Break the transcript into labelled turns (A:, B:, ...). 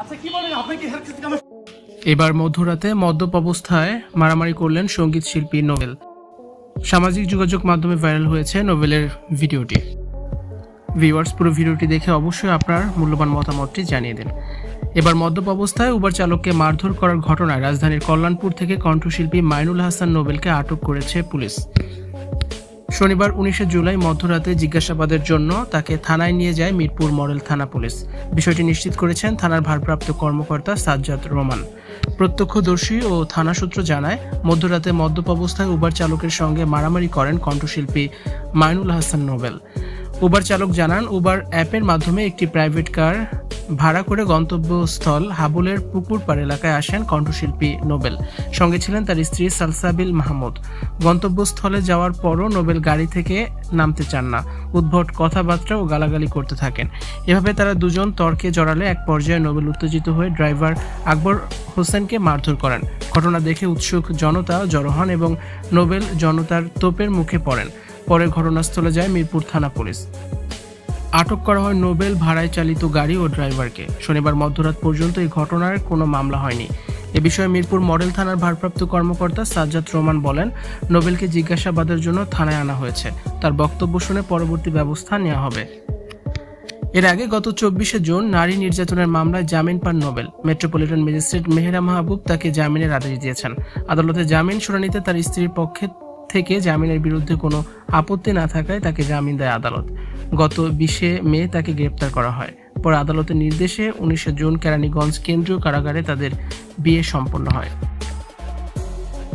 A: আচ্ছা
B: এবার মধ্যরাতে মদ্যপ অবস্থায় মারামারি করলেন সংগীত শিল্পী নোবেল। সামাজিক যোগাযোগ মাধ্যমে ভাইরাল হয়েছে নোবেলের ভিডিওটি। ভিউয়ার্স, পুরো ভিডিওটি দেখে অবশ্যই আপনার মূল্যবান মতামতটি জানিয়ে দিন। এবার মদ্যপ অবস্থায় উবার চালককে মারধর করার ঘটনায় রাজধানীর কল্যাণপুর থেকে কণ্ঠশিল্পী মাইনুল হাসান নোবেলকে আটক করেছে পুলিশ। শনিবার উনিশে জুলাই মধ্যরাতে জিজ্ঞাসাবাদের জন্য তাকে থানায় নিয়ে যায় মিরপুর মডেল থানা পুলিশ। বিষয়টি নিশ্চিত করেছেন থানার ভারপ্রাপ্ত কর্মকর্তা সাজ্জাদ রোমান প্রত্যক্ষদর্শী ও থানা সূত্র জানায়, মধ্যরাতে মদ্যপ অবস্থায় উবার চালকের সঙ্গে মারামারি করেন কণ্ঠশিল্পী মাইনুল হাসান নোবেল। উবার চালক জানান উবার অ্যাপের মাধ্যমে একটি প্রাইভেট কার ভাড়া করে গন্তব্যস্থল হাবুলের পুকুরপাড় এলাকায় আসেন কণ্ঠশিল্পী নোবেল। সঙ্গে ছিলেন তার স্ত্রী সালসাবিল মাহমুদ। গন্তব্যস্থলে যাওয়ার পরও নোবেল গাড়ি থেকে নামতে চান না। উদ্ভট কথাবার্তা ও গালাগালি করতে থাকেন। এভাবে তারা দুজন তর্কে জড়ালে এক পর্যায়ে নোবেল উত্তেজিত হয়ে ড্রাইভার আকবর হোসেনকে মারধর করেন। ঘটনা দেখে উৎসুক জনতা জড়ো হন এবং নোবেল জনতার তোপের মুখে পড়েন। পরে ঘটনাস্থলে যায় মিরপুর থানা পুলিশ। আটক করা হয় নোবেল ভাড়ায় চালিত গাড়ি ও ড্রাইভারকে। শনিবার মধ্যরাত পর্যন্ত এই ঘটনার কোনো মামলা হয়নি। এ বিষয়ে মিরপুর মডেল থানার ভারপ্রাপ্ত কর্মকর্তা সাজ্জাদ রোমান বলেন, নোবেলকে জিজ্ঞাসাবাদের জন্য থানায় আনা হয়েছে। তার বক্তব্য শুনে পরবর্তী ব্যবস্থা নেওয়া হবে। এর আগে গত চব্বিশে জুন নারী নির্যাতনের মামলায় জামিন পান নোবেল। মেট্রোপলিটন ম্যাজিস্ট্রেট মেহেরা মাহবুব তাকে জামিনের আদেশ দিয়েছেন। আদালতে জামিন শুনানিতে তার স্ত্রীর পক্ষে থেকে জামিনের বিরুদ্ধে কোনো আপত্তি না থাকায় তাকে জামিন দেয় আদালত। গত বিশে মে তাকে গ্রেপ্তার করা হয়। পরে আদালতের নির্দেশে উনিশে জুন কেরানীগঞ্জ কেন্দ্রীয় কারাগারে তাদের বিয়ে সম্পন্ন হয়।